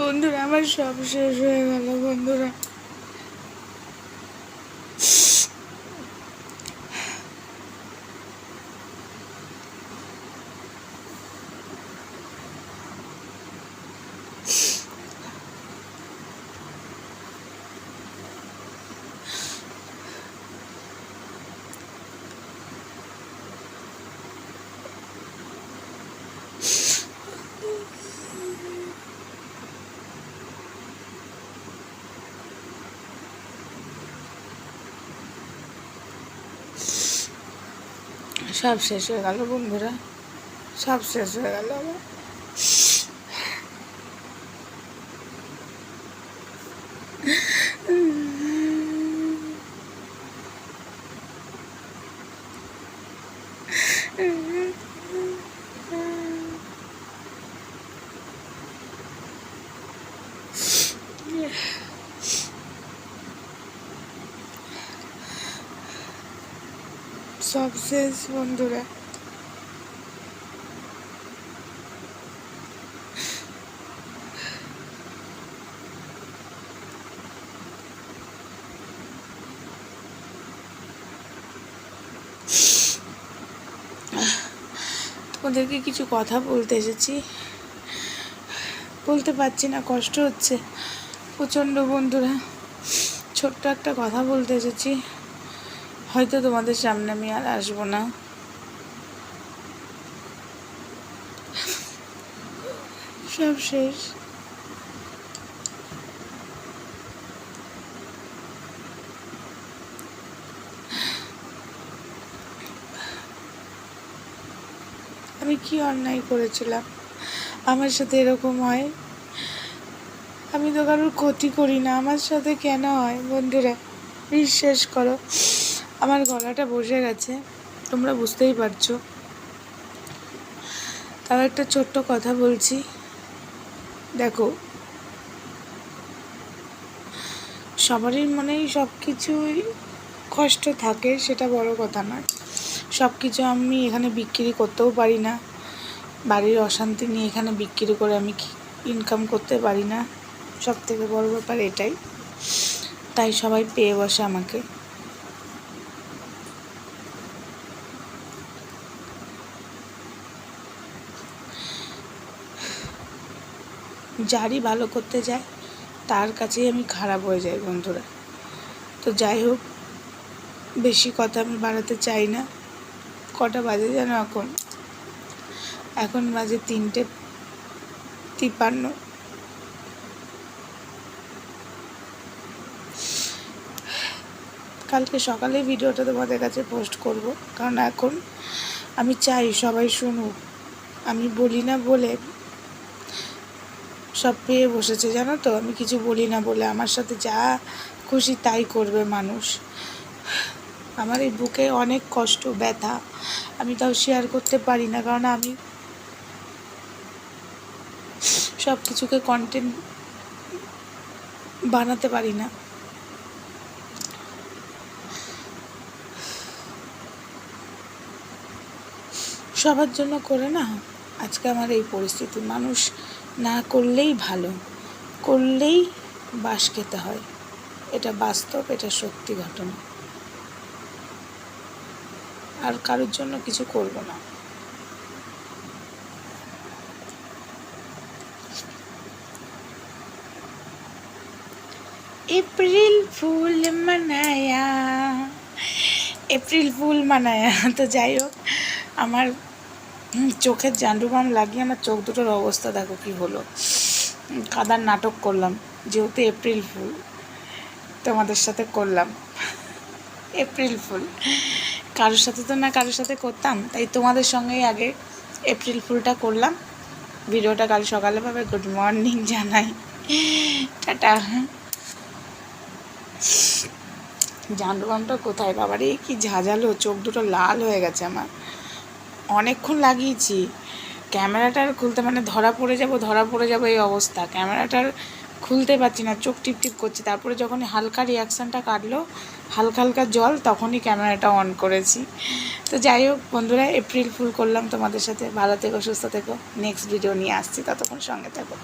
বন্ধুরা আমার সব শেষ হয়ে গেল বন্ধুরা। সব শেষ হয়ে গেল বন্ধুরা সব শেষ হয়ে গেল আমার সব শেষ, বন্ধুরা। তোমাদেরকে কিছু কথা বলতে এসেছি। বলতে পারছি না, কষ্ট হচ্ছে। প্রচণ্ড, বন্ধুরা। ছোট্ট একটা কথা বলতে এসেছি। হয়তো তোমাদের সামনে আমি আর আসব না। সব শেষ। আমি কি অন্যায় করেছিলাম? আমার সাথে এরকম হয়? আমি তো কারোর ক্ষতি করি না। আমার সাথে কেন হয়? বন্ধুরা, বিশ্বাস করো। আমার গলাটা বসে গেছে। তোমরা বুঝতেই পারছ। তাও একটা ছোট্ট কথা বলছি। দেখো, সবারই মনেই সব কিছুই কষ্ট থাকে, সেটা বড় কথা নয়। সব কিছু আমি এখানে বিক্রি করতেও পারি না। বাড়ির অশান্তি নিয়ে এখানে বিক্রি করে আমি ইনকাম করতে পারি না? সব থেকে বড় ব্যাপার এটাই। তাই সবাই পেয়ে বসে আমাকে। যারই ভালো করতে যায়, তার কাছেই আমি খারাপ হয়ে যাই বন্ধুরা। তো যাই হোক, বেশি কথা আমি বাড়াতে চাই না। কটা বাজে যেন এখন? এখন বাজে তিনটে তিপান্ন কালকে সকালে ভিডিওটা তোমাদের কাছে পোস্ট করব, কারণ এখন আমি চাই সবাই শুনুক। আমি বলি না বলে সব পেয়ে বসেছে, জানো তো? আমি কিছু বলি না বলে আমার সাথে যা খুশি তাই করবে মানুষ। আমার এই বুকে অনেক কষ্ট, ব্যথা। আমি তাও শেয়ার করতে পারি না, কারণ আমি সব কিছুকে কন্টেন্ট বানাতে পারি না। সবার জন্য করে না? আজকে আমার এই পরিস্থিতি। মানুষ না করলেই ভালো, করলেই বাস খেতে হয়। এটা বাস্তব, এটা সত্যি ঘটনা। আর কারোর জন্য কিছু করব না। এপ্রিল ফুল মানায়া, এপ্রিল ফুল মানায়া। তো যাই হোক, আমার চোখের জান্ডুবাম লাগিয়ে আমার চোখ দুটোর অবস্থা দেখো কি হলো। কাদার নাটক করলাম, যেহেতু এপ্রিল ফুল তোমাদের সাথে করলাম। এপ্রিল ফুল কারোর সাথে তো না কারোর সাথে করতাম, তাই তোমাদের সঙ্গেই আগে এপ্রিল ফুলটা করলাম। ভিডিওটা কাল সকালে পাবে গুড মর্নিং জানাই। টাটা। জান্ডুবামটা কোথায় বাবারে, কি ঝাঁঝালো, চোখ দুটো লাল হয়ে গেছে আমার। অনেকক্ষণ লাগিয়েছি। ক্যামেরাটার খুলতে মানে ধরা পড়ে যাব, ধরা পড়ে যাব এই অবস্থা। ক্যামেরাটার খুলতে পারছি না, চোখ টিপ টিপ করছি। তারপরে যখন হালকা রিয়াকশানটা কাটলো, হালকা হালকা জল, তখনই ক্যামেরাটা অন করেছি। তো যাই হোক বন্ধুরা এপ্রিল ফুল করলাম তোমাদের সাথে। ভালো থেকো, সুস্থ থেকো। নেক্সট ভিডিও নিয়ে আসছি। ততক্ষণ সঙ্গে থেকো।